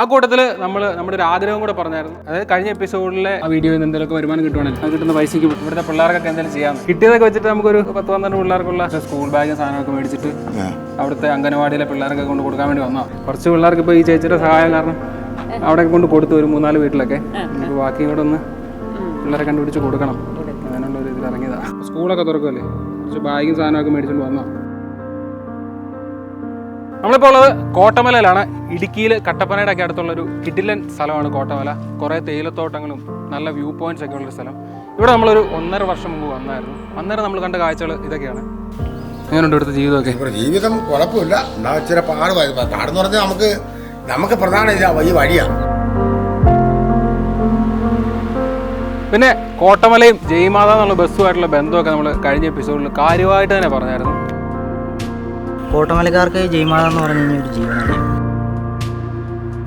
ആ കൂട്ടത്തിൽ നമ്മൾ നമ്മുടെ ഒരു ആഗ്രഹം കൂടെ പറഞ്ഞായിരുന്നു. അതായത് കഴിഞ്ഞ എപ്പിസോഡിലെ ആ വീഡിയോയിൽ നിന്ന് എന്തെങ്കിലും വരുമാനം കിട്ടുവാണെങ്കിൽ അത് കിട്ടുന്ന പൈസക്ക് ഇവിടുത്തെ പിള്ളേർക്കൊക്കെ എന്തെങ്കിലും ചെയ്യാം. കിട്ടിയതൊക്കെ വെച്ചിട്ട് നമുക്ക് നമുക്കൊരു പത്ത് പന്ത്രണ്ട് പിള്ളേർക്കുള്ള സ്കൂൾ ബാഗ് സാധനമൊക്കെ മേടിച്ചിട്ട് അവിടുത്തെ അംഗനവാടിയിലെ പിള്ളേർക്ക് കൊണ്ട് കൊടുക്കാൻ വേണ്ടി വന്നോ കുറച്ച് പിള്ളേർക്ക് ഇപ്പോൾ ഈ ചേച്ചിയുടെ സഹായം കാരണം അവിടെ കൊണ്ട് കൊടുത്തു ഒരു മൂന്നാൽ വീട്ടിലൊക്കെ. നമുക്ക് ബാക്കി ഇവിടെ ഒന്ന് പിള്ളേരെ കണ്ടുപിടിച്ച് കൊടുക്കണം. അങ്ങനെയുള്ള ഒരു ഇതിൽ ഇറങ്ങിയതാണ് സ്കൂളൊക്കെ തുറക്കുമല്ലേ കുറച്ച് ബാഗും സാധനമൊക്കെ മേടിച്ചുകൊണ്ട് വന്നോ നമ്മളിപ്പോൾ ഉള്ളത് കോട്ടമലയിലാണ്. ഇടുക്കിയിൽ കട്ടപ്പനയുടെ ഒക്കെ അടുത്തുള്ളൊരു കിഡിലൻ സ്ഥലമാണ് കോട്ടമല. കുറേ തേയിലത്തോട്ടങ്ങളും നല്ല വ്യൂ പോയിന്റ്സ് ഒക്കെ ഉള്ളൊരു സ്ഥലം. ഇവിടെ നമ്മളൊരു ഒന്നര വർഷം മുമ്പ് വന്നായിരുന്നു. അന്നേരം നമ്മൾ കണ്ട കാഴ്ചകൾ ഇതൊക്കെയാണ്. എങ്ങനെയുണ്ട് ഇവിടുത്തെ ജീവിതമൊക്കെ? ജീവിതം കുഴപ്പമില്ല. എന്നാ ഇച്ചിരി പാട്. പാടെന്ന് പറഞ്ഞാൽ നമുക്ക് നമുക്ക് പ്രധാന ഈ വഴിയാണ് പിന്നെ കോട്ടമലയും ജയ്മാത എന്നുള്ള ബസ്സുമായിട്ടുള്ള ബന്ധമൊക്കെ നമ്മൾ കഴിഞ്ഞ എപ്പിസോഡിൽ കാര്യമായിട്ട് തന്നെ പറഞ്ഞായിരുന്നു. കോട്ടമലക്കാർക്ക് ജയ്മാള എന്ന് പറഞ്ഞു കഴിഞ്ഞാൽ ഒരു ജീവനാണ്.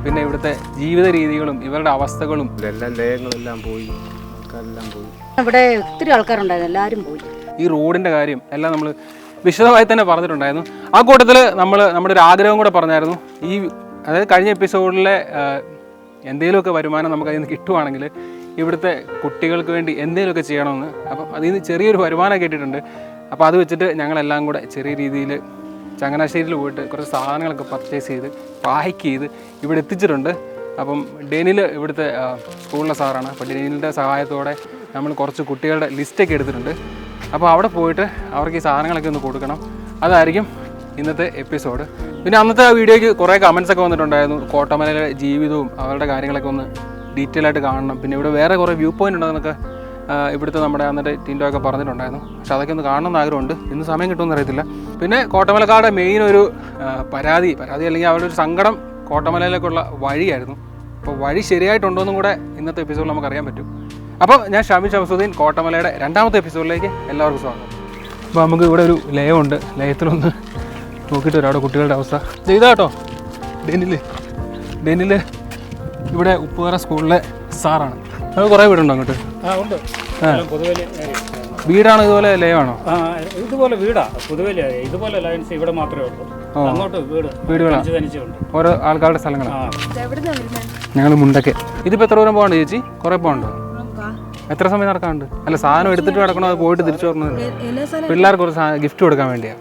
പിന്നെ ഇവിടുത്തെ ജീവിത രീതികളും ഇവരുടെ അവസ്ഥകളും. എല്ലാം ലയങ്ങളെല്ലാം പോയി ആൾക്കാരെല്ലാം പോയി. ഇവിടെ ഒത്തിരി ആൾക്കാരുണ്ടായിരുന്നു എല്ലാവരും പോയി. ഈ റോഡിന്റെ കാര്യം എല്ലാം നമ്മൾ വിശദമായി തന്നെ പറഞ്ഞിട്ടുണ്ടായിരുന്നു. ആ കൂട്ടത്തിൽ നമ്മൾ നമ്മുടെ ഒരു ആഗ്രഹം കൂടെ പറഞ്ഞായിരുന്നു. ഈ അതായത് കഴിഞ്ഞ എപ്പിസോഡിലെ എന്തെങ്കിലുമൊക്കെ വരുമാനം നമുക്ക് അതിൽ നിന്ന് കിട്ടുവാണെങ്കിൽ ഇവിടുത്തെ കുട്ടികൾക്ക് വേണ്ടി എന്തെങ്കിലുമൊക്കെ ചെയ്യണമെന്ന്. അപ്പം അതിൽ നിന്ന് ചെറിയൊരു വരുമാനം കിട്ടിയിട്ടുണ്ട് അപ്പോൾ അത് വെച്ചിട്ട് ഞങ്ങളെല്ലാം കൂടെ ചെറിയ രീതിയിൽ ചങ്ങനാശ്ശേരിയിൽ പോയിട്ട് കുറച്ച് സാധനങ്ങളൊക്കെ പർച്ചേസ് ചെയ്ത് പാക്ക് ചെയ്ത് ഇവിടെ എത്തിച്ചിട്ടുണ്ട്. അപ്പം ഡെനിൽ ഇവിടുത്തെ സ്കൂളിലെ സാറാണ്. അപ്പോൾ ഡെനിലിന്റെ സഹായത്തോടെ നമ്മൾ കുറച്ച് കുട്ടികളുടെ ലിസ്റ്റൊക്കെ എടുത്തിട്ടുണ്ട്. അപ്പോൾ അവിടെ പോയിട്ട് അവർക്ക് ഈ സാധനങ്ങളൊക്കെ ഒന്ന് കൊടുക്കണം. അതായിരിക്കും ഇന്നത്തെ എപ്പിസോഡ് പിന്നെ അന്നത്തെ വീഡിയോയ്ക്ക് കുറേ കമൻസ് ഒക്കെ വന്നിട്ടുണ്ടായിരുന്നു. കോട്ടമലയിലെ ജീവിതവും അവരുടെ കാര്യങ്ങളൊക്കെ ഒന്ന് ഡീറ്റെയിൽ ആയിട്ട് കാണണം. പിന്നെ ഇവിടെ വേറെ കുറേ വ്യൂ പോയിന്റ് ഉണ്ടെന്നൊക്കെ ഇവിടുത്തെ നമ്മുടെ അന്നത്തെ ടിൻഡോ ഒക്കെ പറഞ്ഞിട്ടുണ്ടായിരുന്നു. പക്ഷെ അതൊക്കെ ഒന്ന് കാണണം എന്ന് ആഗ്രഹമുണ്ട്. ഇന്ന് സമയം കിട്ടുമെന്ന് അറിയത്തില്ല. പിന്നെ കോട്ടമലക്കാരുടെ മെയിൻ ഒരു പരാതി. പരാതി അല്ലെങ്കിൽ അവരുടെ ഒരു സങ്കടം കോട്ടമലയിലേക്കുള്ള വഴിയായിരുന്നു. അപ്പോൾ വഴി ശരിയായിട്ടുണ്ടോയെന്നും കൂടെ ഇന്നത്തെ എപ്പിസോഡിൽ നമുക്ക് അറിയാൻ പറ്റും. അപ്പോൾ ഞാൻ ഷാമി ഷംസുദ്ദീൻ കോട്ടമലയുടെ രണ്ടാമത്തെ എപ്പിസോഡിലേക്ക് എല്ലാവർക്കും സ്വാഗതം. അപ്പോൾ നമുക്ക് ഇവിടെ ഒരു ലയമുണ്ട് ലയത്തിലൊന്ന് നോക്കിയിട്ട് വരാം. അവിടെ കുട്ടികളുടെ അവസ്ഥ. ദേ ഡെന്നിൽ ഡെനിൽ ഇവിടെ ഉപ്പുകാര സ്കൂളിലെ സാറാണ്. അത് കുറേ വീടുണ്ടോ അങ്ങോട്ട്? വീടാണ് ഇതുപോലെ ലയമാണോ ആ ഇതുപോലെ വീടാ പൊതുവേലി ഇതുപോലെ ലൈൻസ് ഇവിടെ മാത്രമേ ഉള്ളൂ. അങ്ങോട്ട് വീട് വീടുകളാണ് ഓരോ ആൾക്കാരുടെ സ്ഥലങ്ങളാണ് ഞങ്ങൾ മുണ്ടക്കെ. ഇതിപ്പോ എത്ര ദൂരം പോകണ്ട ചേച്ചി? കുറെ പോകണ്ടോ എത്ര സമയം നടക്കാനുണ്ട്? അല്ല സാധനം എടുത്തിട്ട് കിടക്കണോ അത് പോയിട്ട് തിരിച്ചു വരണോ? പിള്ളേർക്ക് ഒരു ഗിഫ്റ്റ് കൊടുക്കാൻ വേണ്ടിയാ.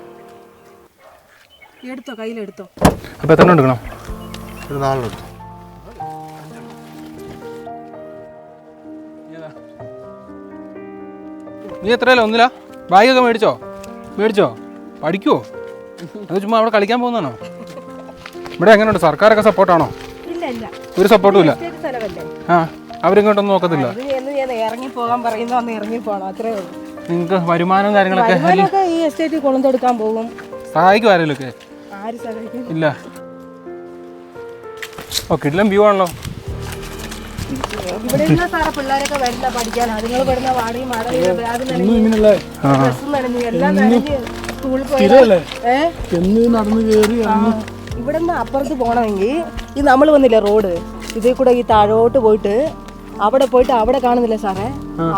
എടുത്തോ കയ്യിലെടുത്തോ. അപ്പൊ എത്ര എടുക്കണം? ഒരു നീ എത്രയല്ല ഒന്നില്ല ബാഗൊക്കെ മേടിച്ചോ? മേടിച്ചോ? പഠിക്കുവോ? അത് ചുമ്മാ അവിടെ കളിക്കാൻ പോകുന്നതാണോ? ഇവിടെ എങ്ങനെയുണ്ട്? സർക്കാരൊക്കെ സപ്പോർട്ടാണോ? ഒരു സപ്പോർട്ടും ഇല്ല. ആ അവരിങ്ങോട്ടൊന്നും നോക്കത്തില്ല. ഇറങ്ങി പോകാൻ പറയുന്ന ഇറങ്ങി പോകണം അത്രേ ഉള്ളൂ. നിങ്ങൾക്ക് വരുമാനവും കാര്യങ്ങളൊക്കെ ഈ കൊളുന്തെടുക്കാൻ പോകും. സഹായിക്കും? ആരെങ്കിലും ഇല്ല. ഓ കിടിലം വ്യൂ ആണല്ലോ. ഇവിടെ ഇരുന്ന സാറേ പിള്ളേരൊക്കെ വരില്ല പഠിക്കാൻ. അതുങ്ങൾ പെടുന്ന വാടകയും വാടകയും ബാഗ് നനഞ്ഞ് ഡ്രസ്സും നനഞ്ഞു. എല്ലാം നനഞ്ഞ് സ്കൂളിൽ പോയി ഏ? നടന്നു കയറി ഇവിടെ നിന്ന് അപ്പുറത്ത് പോകണമെങ്കിൽ ഈ നമ്മൾ വന്നില്ലേ റോഡ്? ഇതിൽ കൂടെ ഈ താഴോട്ട് പോയിട്ട് അവിടെ പോയിട്ട് അവിടെ കാണുന്നില്ല സാറേ?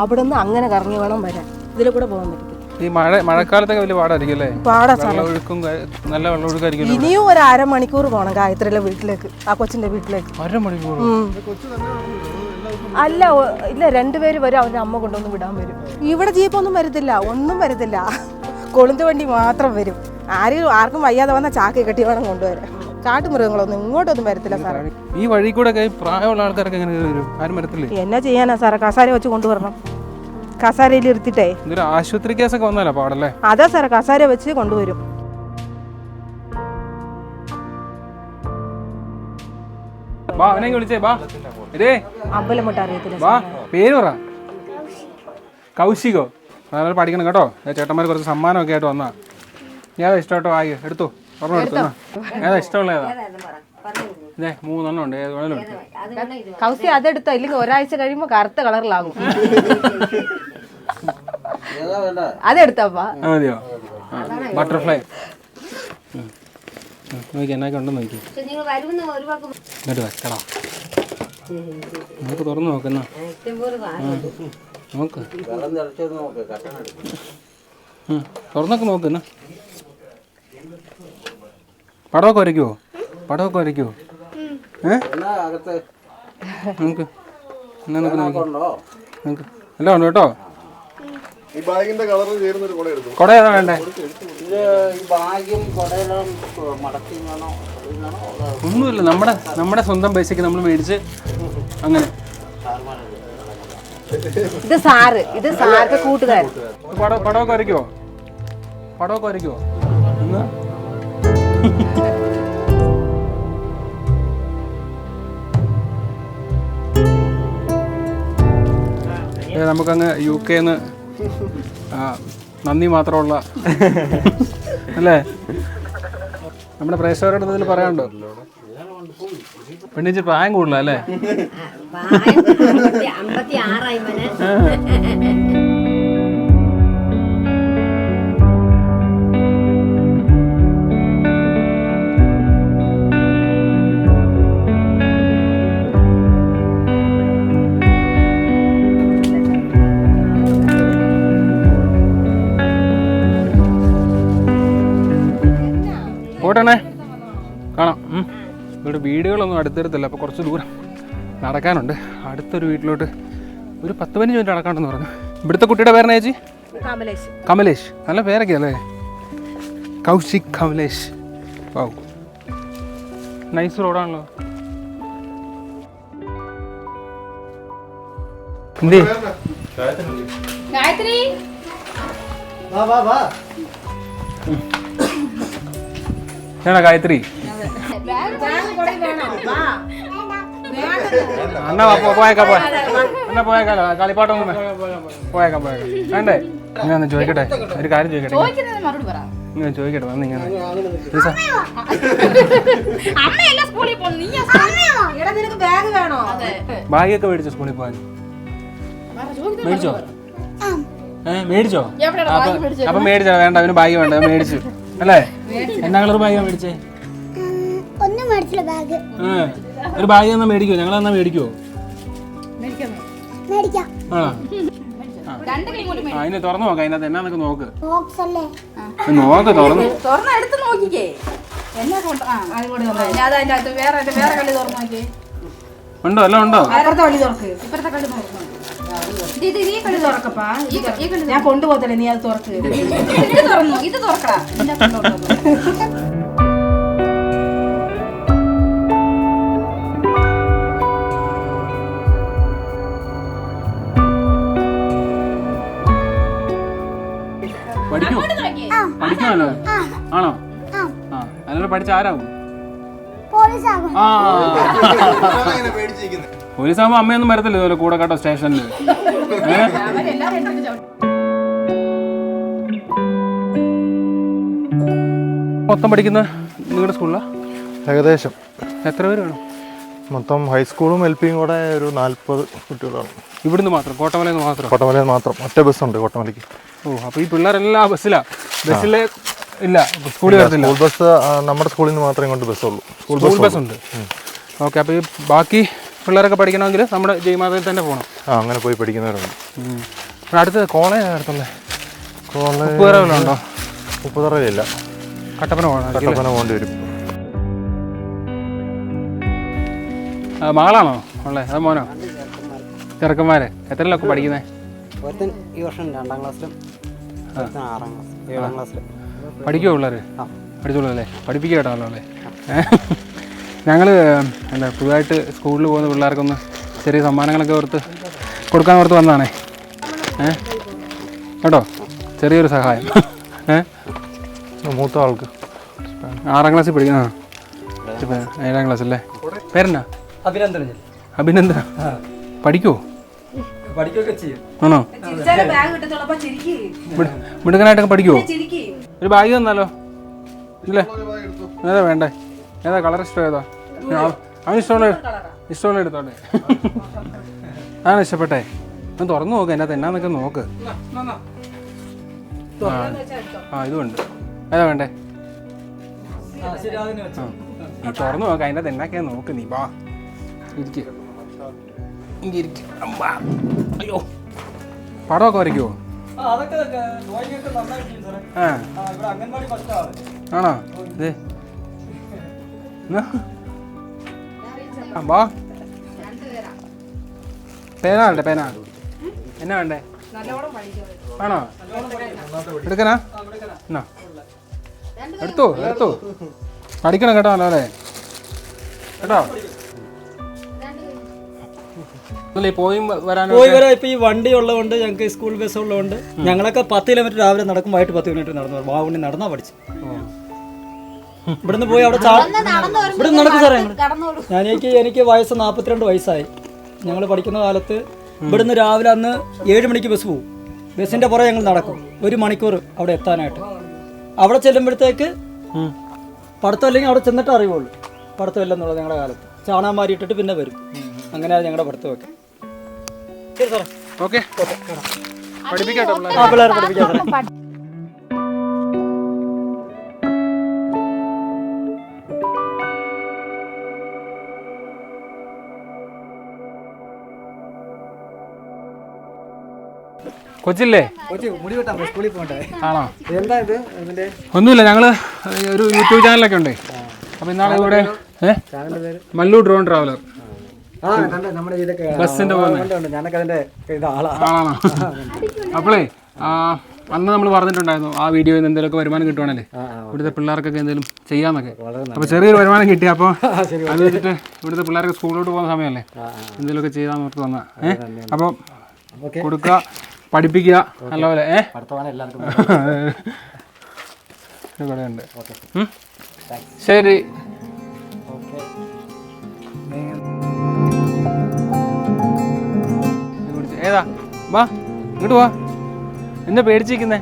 അവിടെ നിന്ന് അങ്ങനെ കറങ്ങി വേണം വരാൻ. ഇതിലെ കൂടെ പോകാൻ പറ്റും. ഈ മഴ മഴക്കാലത്തൊക്കെ വലിയ പാടായിരിക്കും അല്ലേ? പാടാ സാറേ. വെള്ളമൊഴുക്കും കാ- നല്ല വെള്ളമൊഴുക്കായിരിക്കും ഇനിയും ഒരു അരമണിക്കൂർ പോകണം ഗായത്രിയിലെ വീട്ടിലേക്ക് ആ കൊച്ചിന്റെ വീട്ടിലേക്ക്. അരമണിക്കൂർ. അല്ല ഇല്ല രണ്ടുപേര് വരും അവരുടെ അമ്മ കൊണ്ടൊന്ന് വിടാൻ വരും. ഇവിടെ ജീപ്പൊന്നും വരത്തില്ല ഒന്നും വരത്തില്ല. കൊളുന്ത് വണ്ടി മാത്രം വരും. ആരും ആർക്കും വയ്യാതെ വന്ന ചാക്കി കെട്ടി വേണം കൊണ്ടുവരാൻ. കാട്ടുമൃഗങ്ങളൊന്നും ഇങ്ങോട്ടൊന്നും വരത്തില്ല സാറേ. ഈ വഴി കൂടെ പ്രായമുള്ള ആൾക്കാരൊക്കെ എങ്ങനെ വരും? ആരും വരത്തില്ല? എന്നാ ചെയ്യാനാ സാറേ? കസാര വെച്ച് കൊണ്ടുവരണം. കസാരയിൽ ഇരുത്തിട്ടേ. ഇതൊരു ആശുപത്രി കേസൊക്കെ വന്നാലോ പാടല്ലേ? അതാ സാർ കസാര വെച്ച് കൊണ്ടുവരും. ബാ അവനെ വിളിച്ചേ ബാ. ഇതേ. അമ്പലം വിട്ട് അറിയത്തില്ല വാ പേര് പറ. കൗശികോ. നല്ല പഠിക്കണം കേട്ടോ. ചേട്ടന്മാർ കുറച്ച് സമ്മാനമൊക്കെ ആയിട്ട് വന്നാ. ഏതാ ഇഷ്ടമായിട്ടോ? ആയി എടുത്തു. പറഞ്ഞു എടുത്തു എന്നാ. ഏതാ ഇഷ്ടമുള്ള ഏതാ? ഇതേ മൂന്നെണ്ണം ഉണ്ട്. ഏത് വേണേലും എടുത്തു. കൗസി അതെടുത്തോ. ഇല്ലെങ്കിൽ ഒരാഴ്ച കഴിയുമ്പോ കറുത്ത കളറിലാകും അതെടുത്തപ്പാ. മതിയോ? ബട്ടർഫ്ലൈ. നോക്കി എന്നൊക്കെ ഉണ്ടെന്ന് നോക്കി എന്നിട്ട് വെക്കടാ. നമുക്ക് തുറന്ന് നോക്കുന്ന. നോക്ക്. തുറന്നൊക്കെ നോക്കുന്ന പടമൊക്കെ വരയ്ക്കുവോ പടമൊക്കെ വരയ്ക്കുവോ ഏ? നമുക്ക് എന്നാ നോക്ക് നോക്ക്. നോക്ക്. എല്ലാം ഉണ്ട് കേട്ടോ? ഈ ബാഗിന്റെ കളർ ചേരുന്ന ഒരു കുട എടുക്കും കുട ഏതാ വേണ്ടേ? ഒന്നുമില്ല നമ്മുടെ നമ്മുടെ സ്വന്തം പൈസക്ക് നമ്മൾ മേടിച്ച് അങ്ങനെ. ഇത് സാറ് ഇത് സാറിന്റെ കൂട്ടുകാരൻ. പടം പടമൊക്കെ വരയ്ക്കുമോ പടമൊക്കെ വരയ്ക്കുമോ നമുക്കങ്ങ് യു കെന്ന് നന്ദി മാത്രമുള്ള. അല്ലേ? നമ്മുടെ പ്രേക്ഷകരുടെ ഇതിൽ പറയാനുണ്ടോ? പെണ്ണിച്ച് പ്രായം കൂടുതലല്ലേ അമ്പത്തി ആറായി പോട്ടെണ്ണേ. കാണാം. ഇവിടെ വീടുകളൊന്നും അടുത്തരത്തില്ല അപ്പോൾ കുറച്ച് ദൂരം നടക്കാനുണ്ട്. അടുത്തൊരു വീട്ടിലോട്ട് ഒരു പത്ത് പതിനഞ്ച് മിനിറ്റ് നടക്കാണ്ടെന്ന് പറഞ്ഞു. ഇവിടുത്തെ കുട്ടിയുടെ പേരെന്നാ ചേച്ചി? കമലേഷ്. കമലേഷ്. നല്ല പേരൊക്കെ അല്ലേ കൗശിക് കമലേഷ്. ഓ നൈസ് റോഡാണല്ലോ എന്തേ? ഗായത്രി. വാ ഗായത്രി എന്നാ വാ, പോ- പോയേക്കാം പോയ. എന്നാ പോയേക്കാലോ കളിപ്പാട്ടം പോയേക്കാ പോയേക്കാ പോയേക്കാം. വേണ്ടേ? ഒന്ന് ചോദിക്കട്ടെ? ഒരു കാര്യം ചോദിക്കട്ടെ ഇങ്ങനെ ചോദിക്കട്ടെ വന്ന് ഇങ്ങനെ. ലീസ, എടാ നിനക്ക് ബാഗ് വേണോ? ബാഗൊക്കെ മേടിച്ചോ സ്കൂളിൽ പോകാൻ മേടിച്ചോ? ഏഹ് മേടിച്ചോ? അപ്പൊ അപ്പൊ മേടിച്ചോ വേണ്ട അവന് ബാഗ് വേണ്ട മേടിച്ചു. അല്ലേ? എന്നാ കളർ ബാഗാ മേടിച്ചേ? ഒന്നും മേടിച്ചില്ല ബാഗ് ഒരു ബാഗ് എന്നാ മേടിക്കോ. ഞങ്ങൾ എന്നാ മേടിക്കോ അതിനെ തുറന്നു നോക്കാം അതിനകത്ത് എന്നാന്നൊക്കെ നോക്ക്. നോക്ക് തുറന്നു. തുറന്ന് എടുത്ത് നോക്കിക്കേ. എന്നാ കൊണ്ട് ആ ഞാൻ അതിന്റെ അകത്ത് വേറെ വേറെ കളി തുറന്നു നോക്കിയേ. ഉണ്ടോ? അല്ല ഉണ്ടോ? ഇപ്പുറത്തെ കള്ളി തുറക്ക്. ഇപ്പുറത്തെ കള്ളി തുറന്നു ഞാൻ കൊണ്ടുപോകത്തില്ല? നീ അത് തുറക്ക്. ഇത് തുറന്നു. ഇത്. പഠിക്കോ. പഠിക്കുമല്ലോ. ആണോ? ആ. അതിനോട് പഠിച്ച ആരാകും പോലീസ് ആകും ആ പോലീസ് ആകുമ്പോ അമ്മയൊന്നും വരത്തില്ല ഇതുപോലെ കൂടെ കേട്ടോ സ്റ്റേഷനിൽ മൊത്തം പഠിക്കുന്ന നിങ്ങളുടെ സ്കൂളിലാ? ഏകദേശം. എത്ര പേര് വേണം? മൊത്തം ഹൈസ്കൂളും എൽ പിയും കൂടെ ഒരു നാൽപ്പത് കുട്ടികളാണ്. ഇവിടുന്ന് മാത്രം കോട്ടമലയിൽ നിന്ന് മാത്രം? കോട്ടമലയിൽ മാത്രം. ഒറ്റ ബസ്സുണ്ട് കോട്ടമലയ്ക്ക്. ഓ അപ്പോൾ ഈ പിള്ളേരെല്ലാം ബസ്സിലാ ബസ്സിലെ ഇല്ല സ്കൂളിൽ വരത്തില്ല? സ്കൂൾ ബസ് നമ്മുടെ സ്കൂളിൽ നിന്ന് മാത്രമേ ഇങ്ങോട്ട് ബസ്സുള്ളൂ സ്കൂൾ സ്കൂൾ ബസ് ബസ് ഉണ്ട് ഓക്കെ അപ്പോൾ ഈ ബാക്കി പിള്ളേരൊക്കെ പഠിക്കണമെങ്കിൽ നമ്മുടെ ജയ്മാതയിൽ തന്നെ പോകണം. ആ അങ്ങനെ പോയി പഠിക്കുന്നവരുണ്ട്. പിന്നെ അടുത്ത് കോളേജ് അടുത്തുള്ളത് കോളേജ് ഉണ്ടോ? ഉപ്പുതറയിലില്ല കട്ടപ്പന പോകണം കട്ടപ്പന പോകേണ്ടി വരും. മകളാണോ? ഉള്ളത് അത് മോനോ? ചെറുക്കന്മാര്. എത്രയിലൊക്കെ പഠിക്കുന്നേ? ഒരുത്തൻ ഈ വർഷം രണ്ടാം ക്ലാസ്സിലും ആറാം ക്ലാസ് ഏഴാം ക്ലാസ്സിലും. പഠിക്കുമോ പിള്ളേർ പഠിച്ചോളൂ അല്ലേ? പഠിപ്പിക്കുക കേട്ടോ അല്ലേ? ഞങ്ങൾ അല്ല പുതുതായിട്ട് സ്കൂളിൽ പോകുന്ന പിള്ളേർക്കൊന്ന് ചെറിയ സമ്മാനങ്ങളൊക്കെ ഓർത്ത് കൊടുക്കാൻ ഓർത്ത് വന്നതാണേ. ഏ? കേട്ടോ? ചെറിയൊരു സഹായം. ഏ? മൂത്ത ആൾക്ക്. ആറാം ക്ലാസ്സിൽ പഠിക്കുന്ന ആ ഇപ്പം ഏഴാം ക്ലാസ് അല്ലേ പേരെന്നാ അഭിനന്ദന. അഭിനന്ദന പഠിക്കുമോ ആണോ? മിടുക്കനായിട്ടൊക്കെ പഠിക്കുമോ ഒരു ബാഗ് തന്നാലോ? ഇല്ലേ? വേണ്ടേ. ഏതാ കളർ ഇഷ്ടം ഏതാ? അവൻ ഇഷ്ടമുള്ള ഇഷ്ടമുള്ള എടുത്തോട്ടെ. ആ ഇഷ്ടപ്പെട്ടെ. ഒന്ന് തുറന്നു നോക്ക് എന്നാ എന്നാന്നൊക്കെ നോക്ക്. ആ. ഇതുണ്ട്. ഏതാ വേണ്ടേ? ആ. നീ തുറന്നു നോക്ക് അതിന്റെ എന്നൊക്കെയാ നോക്ക് നീ വാ. അയ്യോ. പടമൊക്കെ വരയ്ക്കുമോ ആണോ. ഡ്രോയിങ് വാ. പേന വേണ്ടേ പേന? എന്നാ വേണ്ടേ? ആണോ എടുക്കനാ എന്നാ. എടുത്തു എടുത്തു. പഠിക്കണം കേട്ടോ അല്ലേ കേട്ടോ പോയി വരാൻ ഇപ്പൊ ഈ വണ്ടി ഉള്ളതുകൊണ്ട് ഞങ്ങൾക്ക് സ്കൂൾ ബസ് ഉള്ളതുകൊണ്ട് ഞങ്ങളൊക്കെ പത്ത് കിലോമീറ്റർ രാവിലെ നടക്കും വൈകിട്ട് പത്ത് കിലോമീറ്റർ നടന്നു. വാഗുണ്ടി നടന്നാ പഠിച്ചു ഇവിടുന്ന് പോയി അവിടെ ഇവിടെ നടക്കും സാറേ. ഞാൻ എനിക്ക് എനിക്ക് വയസ്സ് നാൽപ്പത്തിരണ്ട് വയസ്സായി. ഞങ്ങൾ പഠിക്കുന്ന കാലത്ത് ഇവിടുന്ന് രാവിലെ അന്ന് ഏഴ് മണിക്ക് ബസ് പോകും ബസ്സിന്റെ പുറകെ ഞങ്ങൾ നടക്കും. ഒരു മണിക്കൂർ അവിടെ എത്താനായിട്ട്. അവിടെ ചെല്ലുമ്പോഴത്തേക്ക് പഠിത്തം അല്ലെങ്കിൽ അവിടെ ചെന്നിട്ട് അറിയുള്ളൂ. പഠിത്തം ഇല്ലെന്നുള്ളത് ഞങ്ങളുടെ കാലത്ത്. ചാണാമാരി ഇട്ടിട്ട് പിന്നെ വരും. അങ്ങനെയാണ് ഞങ്ങളുടെ പഠിത്തമൊക്കെ ശരി സാറേ. ഓക്കെ. പഠിപ്പിക്കട്ടോ പിള്ളേരെ. ആ പിള്ളേരെ പഠിപ്പിക്കാം സാറേ. കൊച്ചില്ലേ? മുടി വെട്ടാൻ സ്കൂളിൽ പോകണ്ടേ? ആണോ? എന്താ ഇത്? ഇതിന്റെ ഒന്നുമില്ല ഞങ്ങൾ ഒരു യൂട്യൂബ് ചാനലൊക്കെ ഉണ്ട്. അപ്പൊ ഇന്നാളെ ഇവിടെ മല്ലു ഡ്രോൺ ട്രാവലർ ബസ്സിന്റെ ആളാണോ? അപ്പോളേ അന്ന് നമ്മൾ പറഞ്ഞിട്ടുണ്ടായിരുന്നു ആ വീഡിയോയിൽ നിന്ന് എന്തെങ്കിലുമൊക്കെ വരുമാനം കിട്ടുവാണല്ലേ ഇവിടുത്തെ പിള്ളേർക്കൊക്കെ എന്തെങ്കിലും ചെയ്യാന്നൊക്കെ. അപ്പൊ ചെറിയൊരു വരുമാനം കിട്ടി അപ്പോൾ അത് വെച്ചിട്ട് ഇവിടുത്തെ പിള്ളേർക്ക് സ്കൂളിലോട്ട് പോകുന്ന സമയമല്ലേ? എന്തെങ്കിലുമൊക്കെ ചെയ്യാന്ന് ഓർത്ത് വന്ന ഏഹ് അപ്പോൾ കൊടുക്കുക. പഠിപ്പിക്കുക. നല്ലപോലെ. ഏഹ് ഇവിടെ ഉണ്ട്? ശരി. ഏതാ? വാ ഇങ്ങോട്ട് വാ. എന്താ പേടിച്ചിരിക്കുന്നേ?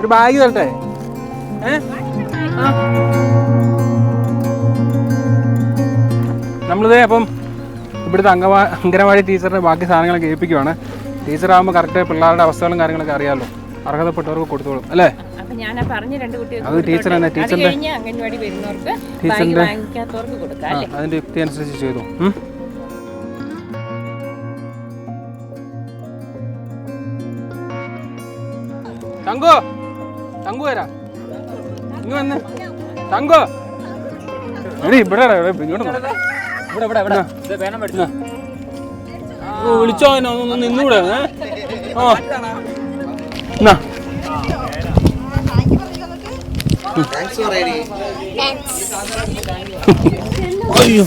ഒരു ബാഗ് തരട്ടെ. നമ്മളിതേ അപ്പം ഇവിടുത്തെ അംഗവാ അംഗനവാടി ടീച്ചറിന്റെ ബാക്കി സാധനങ്ങളൊക്കെ ഏൽപ്പിക്കുവാണ്. ടീച്ചറാകുമ്പോൾ കറക്റ്റ് പിള്ളേരുടെ അവസ്ഥകളും കാര്യങ്ങളൊക്കെ അറിയാമല്ലോ അർഹതപ്പെട്ടവർക്ക് കൊടുത്തോളും. അല്ലേ? ഞാൻ പറഞ്ഞ രണ്ട് അത് ടീച്ചർ തന്നെ ടീച്ചറിന്റെ അംഗൻവാടി വരുന്നവർക്ക് ടീച്ചറിന്റെ അതിന്റെ യുക്തി അനുസരിച്ച് ചെയ്തു. തങ്കു തങ്കു വരാ. ഇങ്ങ് വന്ന്. തങ്കു. എടി ഇവിടെ ഇവിടെ ഇങ്ങോട്ട് ഇവിടെ ഇവിടെ ഇവിടെ. വിളിച്ചോ അതിനെ ഒന്ന് നിന്നൂടെ? ആ. അയ്യോ.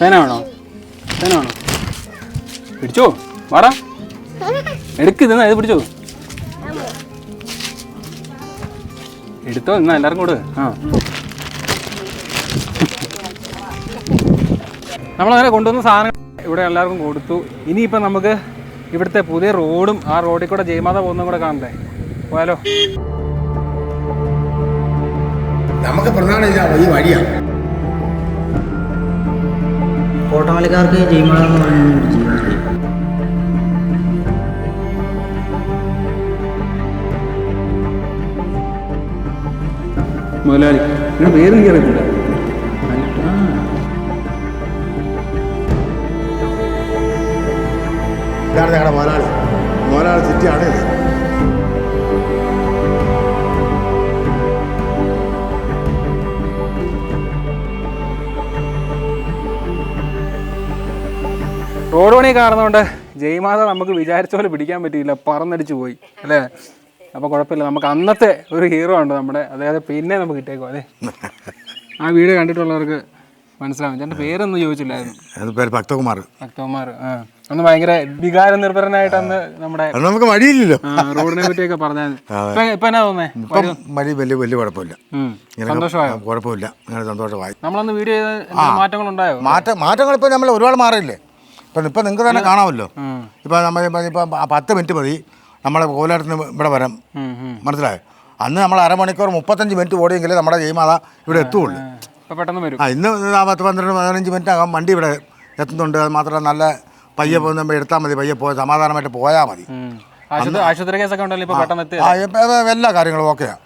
പേന വേണോ? പിടിച്ചോ? വാടാ. എടുക്ക് ഇതെന്നാ ഇത് പിടിച്ചോ? എടുത്തോ എന്നാ എല്ലാവർക്കും കൂടെ ആ. നമ്മളങ്ങനെ കൊണ്ടുവന്ന സാധനം ഇവിടെ എല്ലാവർക്കും കൊടുത്തു. ഇനിയിപ്പോൾ നമുക്ക് ഇവിടുത്തെ പുതിയ റോഡും ആ റോഡിൽ കൂടെ ജയമാത പോകുന്നതും കൂടെ കാണണ്ടേ? പോയാലോ? നമുക്ക് പ്രധാന ഈ വഴിയാണ് കോട്ടമലക്കാർക്ക് ജയ്മള മുതലാളി. നിങ്ങളുടെ പേര് എനിക്ക് അറിയത്തില്ല. ആ. ഇതാണ് ഞങ്ങളുടെ മോലാളി മോലാളി സിറ്റിയാണ് ഇത്. റോഡ് പണി കാണുന്നതുകൊണ്ട് ജയ്മാത നമുക്ക് വിചാരിച്ച പോലെ പിടിക്കാൻ പറ്റിയില്ല. പറന്നടിച്ചു പോയി. അല്ലേ? അപ്പോൾ കുഴപ്പമില്ല. നമുക്ക് അന്നത്തെ ഒരു ഹീറോ ഉണ്ട് നമ്മുടെ. അതായത് പിന്നെ നമുക്ക് കിട്ടിയേക്കോ അല്ലേ? ആ വീഡിയോ കണ്ടിട്ടുള്ളവർക്ക് മനസ്സിലാവും. എന്റെ പേരൊന്നും ചോദിച്ചില്ലായിരുന്നു. അത് പേര് ഭക്തകുമാർ. ഭക്തകുമാർ അന്ന് ഭയങ്കര വികാര നിർഭരനായിട്ട് അന്ന് നമ്മുടെ നമുക്ക് മടിയില്ലല്ലോ. റോഡിനെ പറ്റിയൊക്കെ പറഞ്ഞാൽ ഇപ്പൊ ഇപ്പൊ എന്നാ തോന്നുന്നത് ഇപ്പം വഴി വലിയ വലിയ കുഴപ്പമില്ല. ഉം. ഇങ്ങനെ സന്തോഷമായോ? കുഴപ്പമില്ല. അങ്ങനെ സന്തോഷമായി. നമ്മളന്ന് വീഡിയോ ചെയ്ത് എന്തെങ്കിലും മാറ്റങ്ങളുണ്ടായോ മാറ്റം മാറ്റങ്ങൾ ഇപ്പോൾ നമ്മൾ ഒരുപാട് മാറിയില്ലേ? ഇപ്പൊ ഇപ്പൊ നിങ്ങൾക്ക് തന്നെ കാണാമല്ലോ. ഇപ്പൊ ഇപ്പം നമ്മൾ ഇപ്പൊ പത്ത് മിനിറ്റ് മതി. നമ്മളെ കോലാട്ടിന് ഇവിടെ വരാം. മനസ്സിലായോ? അന്ന് നമ്മൾ അരമണിക്കൂർ മുപ്പത്തഞ്ച് മിനിറ്റ് ഓടിയെങ്കിലേ നമ്മുടെ ജയ്മാത ഇവിടെ എത്തുള്ളൂ. ഇപ്പൊ പെട്ടെന്ന് വരും. ആ ഇന്ന് പത്ത് പന്ത്രണ്ട് പതിനഞ്ച് മിനിറ്റ് ആകാം വണ്ടി ഇവിടെ എത്തുന്നുണ്ട്. അത് മാത്രമല്ല നല്ല പയ്യെ പോകുന്ന എടുത്താൽ മതി പയ്യെ പോയി സമാധാനമായിട്ട് പോയാൽ മതി. ആശുപത്രി കേസൊക്കെ ഉണ്ടല്ലോ ഇപ്പൊ പെട്ടെന്ന് എല്ലാ കാര്യങ്ങളും ഓക്കെയാണ്.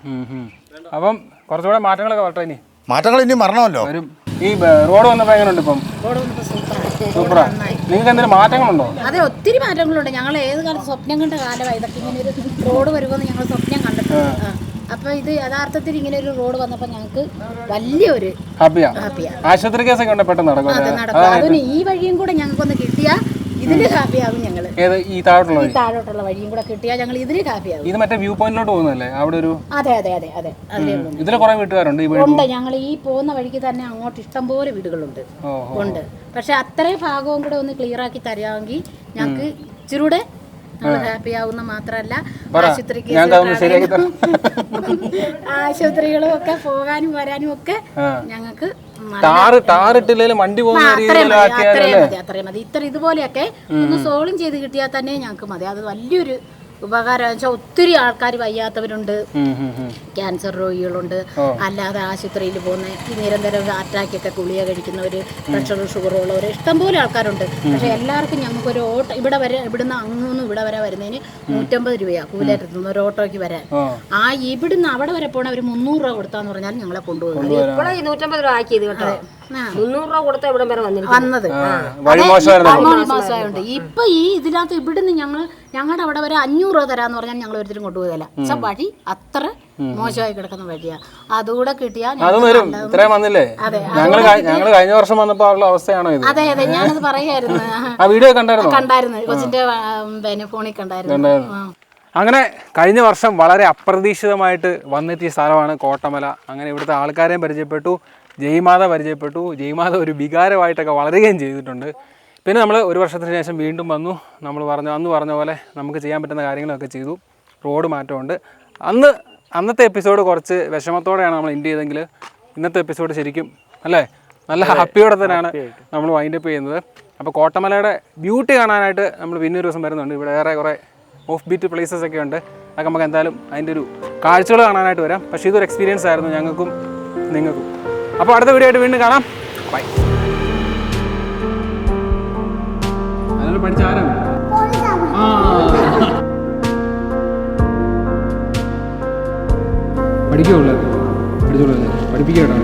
അപ്പം കുറച്ചുകൂടെ മാറ്റങ്ങളൊക്കെ വരട്ടെ ഇനി. മാറ്റങ്ങൾ ഇനി മരണമല്ലോ ഈ റോഡ് വന്നപ്പോ എങ്ങനെയുണ്ട് ഇപ്പം? വന്നപ്പോൾ സൂപ്പറാ. നിങ്ങൾക്ക് എന്തെങ്കിലും മാറ്റങ്ങളുണ്ടോ? അതെ ഒത്തിരി മാറ്റങ്ങളുണ്ട്. ഞങ്ങൾ ഏത് കാലത്ത് സ്വപ്നം കണ്ട കാലമായി ഇതൊക്കെ ഇങ്ങനെ ഒരു റോഡ് വരുമെന്ന് ഞങ്ങൾ സ്വപ്നം കണ്ടിട്ടുണ്ട്. അപ്പൊ ഇത് യഥാർത്ഥത്തിൽ ഇങ്ങനെ ഒരു റോഡ് വന്നപ്പോ ഞങ്ങൾക്ക് വലിയൊരു ആശുപത്രി കേസൊക്കെ പെട്ടെന്ന് നടക്കും. അത് ഈ വഴിയും കൂടെ ഞങ്ങൾക്കൊന്ന് കിട്ടിയാൽ ഇതിന് ഹാപ്പിയാകും ഞങ്ങൾ ഏത് ഈ താഴോട്ടുള്ള ഈ വഴി? താഴോട്ടുള്ള വഴിയും കൂടെ കിട്ടിയാൽ ഞങ്ങൾ ഇതിന് ഹാപ്പിയാകും ഇത് മറ്റേ വ്യൂ പോയിന്റിലോട്ട് പോകുന്നല്ലേ അവിടെ ഒരു അതെ അതെ അതെ അതെ. അതിലേ ഉള്ളൂ. ഇതിൽ കുറെ വീട്ടുകാരുണ്ട് ഈ വീട് ഉണ്ട്. ഞങ്ങൾ ഈ പോകുന്ന വഴിക്ക് തന്നെ അങ്ങോട്ട് ഇഷ്ടംപോലെ വീടുകളുണ്ട്. ഓ, ഉണ്ട്. പക്ഷെ അത്രയും ഭാഗവും കൂടെ ഒന്ന് ക്ലിയർ ആക്കി തരാമെങ്കിൽ ഞങ്ങൾക്ക് ഇച്ചിരൂടെ നമ്മൾ ഹാപ്പി ആവുന്ന മാത്രമല്ല ആശുപത്രിക്ക് ആശുപത്രികളും ഒക്കെ പോകാനും വരാനും ഒക്കെ ഞങ്ങൾക്ക് ടാറ് ടാറിട്ടില്ലേലും വണ്ടി പോകുന്ന അത്രയും മതി ഇത്ര ഇതുപോലെയൊക്കെ ഒന്ന് സോളും ചെയ്ത് കിട്ടിയാൽ തന്നെ ഞങ്ങൾക്ക് മതി. അത് വലിയൊരു ഉപകാരം വെച്ചാൽ ഒത്തിരി ആൾക്കാർ വയ്യാത്തവരുണ്ട്. ക്യാൻസർ രോഗികളുണ്ട്. അല്ലാതെ ആശുപത്രിയിൽ പോകുന്ന ഈ നിരന്തരം അറ്റാക്കൊക്കെ ഗുളിക കഴിക്കുന്നവർ പ്രഷർ ഷുഗർ ഉള്ളവർ ഇഷ്ടംപോലെ ആൾക്കാരുണ്ട്. പക്ഷെ എല്ലാവർക്കും ഞങ്ങൾക്കൊരു ഓട്ടോ ഇവിടെ വരെ ഇവിടുന്ന് അങ്ങൊന്നും ഇവിടെ വരെ വരുന്നതിന് നൂറ്റമ്പത് രൂപയാണ് കൂലെത്തുന്ന ഒരു ഓട്ടോയ്ക്ക് വരാൻ. ആ. ഇവിടുന്ന് അവിടെ വരെ പോണ ഒരു മുന്നൂറ് രൂപ കൊടുത്താന്ന് പറഞ്ഞാൽ ഞങ്ങളെ കൊണ്ടുപോകും. ഇപ്പോഴാ ഈ നൂറ്റമ്പത് രൂപ ആക്കിയത് കേട്ടോ. മുന്നൂറ് രൂപ കൊടുത്ത ഇവിടം വരെ വന്നത്. ഇപ്പൊ ഈ ഇതിനകത്ത് ഇവിടുന്ന് ഞങ്ങൾ ഞങ്ങളുടെ അവിടെ വരെ അഞ്ഞൂറ് രൂപ തരാന്ന് പറഞ്ഞാൽ ഞങ്ങൾ ഒരിക്കലും കൊണ്ടുപോയതല്ല പക്ഷെ വഴി അത്ര മോശമായി കിടക്കുന്ന വഴിയാ. അതുകൂടെ കിട്ടിയാൽ അതും വന്നില്ലേ? ഞങ്ങൾ ഞങ്ങൾ കഴിഞ്ഞ വർഷം വന്നപ്പോ അവസ്ഥയാണോ ഇത്? അതെ അതെ ഞാനത് പറയായിരുന്നു. ആ വീഡിയോ കണ്ടായിരുന്നു? കണ്ടായിരുന്നു. കൊച്ചിന്റെ പിന്നെ ഫോണിൽ കണ്ടായിരുന്നു. അങ്ങനെ കഴിഞ്ഞ വർഷം വളരെ അപ്രതീക്ഷിതമായിട്ട് വന്നെത്തിയ സ്ഥലമാണ് കോട്ടമല. അങ്ങനെ ഇവിടുത്തെ ആൾക്കാരെയും പരിചയപ്പെട്ടു. ജയ്മാത പരിചയപ്പെട്ടു. ജയ്മാത ഒരു വികാരമായിട്ടൊക്കെ വളരുകയും ചെയ്തിട്ടുണ്ട്. പിന്നെ നമ്മൾ ഒരു വർഷത്തിന് ശേഷം വീണ്ടും വന്നു. നമ്മൾ പറഞ്ഞ അന്ന് പറഞ്ഞ പോലെ നമുക്ക് ചെയ്യാൻ പറ്റുന്ന കാര്യങ്ങളൊക്കെ ചെയ്തു. റോഡ് മാറ്റമുണ്ട്. അന്ന് അന്നത്തെ എപ്പിസോഡ് കുറച്ച് വിഷമത്തോടെയാണ് നമ്മൾ എൻഡ് ചെയ്തെങ്കിൽ ഇന്നത്തെ എപ്പിസോഡ് ശരിക്കും അല്ലേ? നല്ല ഹാപ്പിയോടെ തന്നെയാണ് നമ്മൾ വൈൻഡപ്പ് ചെയ്യുന്നത്. അപ്പോൾ കോട്ടമലയുടെ ബ്യൂട്ടി കാണാനായിട്ട് നമ്മൾ പിന്നെ ഒരു ദിവസം വരുന്നുണ്ട്. ഇവിടെ വേറെ കുറേ ഓഫ് ബീറ്റ് പ്ലേസസ് ഒക്കെ ഉണ്ട്. അതൊക്കെ നമുക്ക് എന്തായാലും അതിന്റെ ഒരു കാഴ്ചകൾ കാണാനായിട്ട് വരാം. പക്ഷേ ഇതൊരു എക്സ്പീരിയൻസ് ആയിരുന്നു ഞങ്ങൾക്കും നിങ്ങൾക്കും. അപ്പോൾ അടുത്ത വീഡിയോ ആയിട്ട് വീണ്ടും കാണാം. ബൈ പഠിക്കുള്ളൂ പഠിച്ചോളൂ പഠിപ്പിക്കട്ടോ